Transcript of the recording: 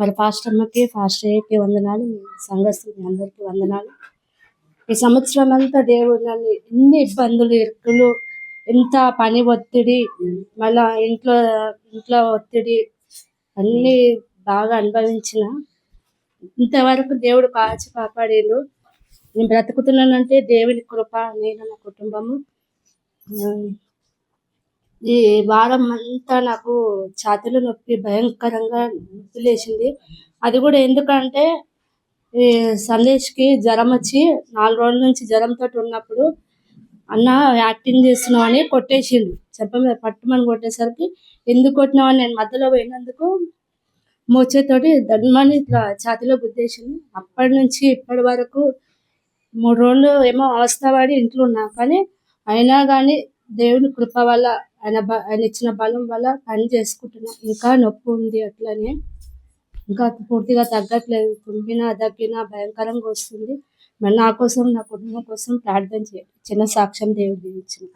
మరి ఫాస్ట్ అమ్మకి ఫాస్ట్ అయ్యకి వందనాలు సంఘస్థులకి అందరికీ వందనాలు. ఈ సంవత్సరం అంతా దేవుడు నన్ను ఎన్ని ఇబ్బందులు ఇరుకులు ఎంత పని ఒత్తిడి మళ్ళా ఇంట్లో ఇంట్లో ఒత్తిడి అన్ని బాగా అనుభవించిన ఇంతవరకు దేవుడు కాచి కాపాడేను. నేను బ్రతుకుతున్నానంటే దేవుని కృప నేను నా కుటుంబము. ఈ వారం అంతా నాకు ఛాతీలో నొప్పి భయంకరంగా నొప్పి లేచింది అది కూడా ఎందుకంటే ఈ సందేశ్కి జ్వరం వచ్చి నాలుగు రోజుల నుంచి జ్వరంతో ఉన్నప్పుడు అన్న యాక్టింగ్ చేస్తున్నావు అని కొట్టేసిండు. చెప్ప మీద పట్టుమని కొట్టేసరికి ఎందుకు కొట్టినావు అని నేను మధ్యలో పోయినందుకు మోచేతోటి దండమని ఇట్లా ఛాతీలో గుద్దేసింది అప్పటి నుంచి ఇప్పటి వరకు మూడు రోజులు ఏమో అవస్థ పడి ఇంట్లో ఉన్నా. కానీ అయినా కానీ దేవుని కృప వల్ల ఆయన బ- ఆయన ఇచ్చిన బలం వల్ల పని చేసుకుంటున్నా. ఇంకా నొప్పి ఉంది అట్లనే. ఇంకా పూర్తిగా తగ్గట్లేదు. తుమ్మినా దగ్గినా భయంకరంగా వస్తుంది. మరి నా కోసం నా కుటుంబం కోసం ప్రార్థన చేయండి. చిన్న సాక్ష్యం దేవుడు ఇచ్చిన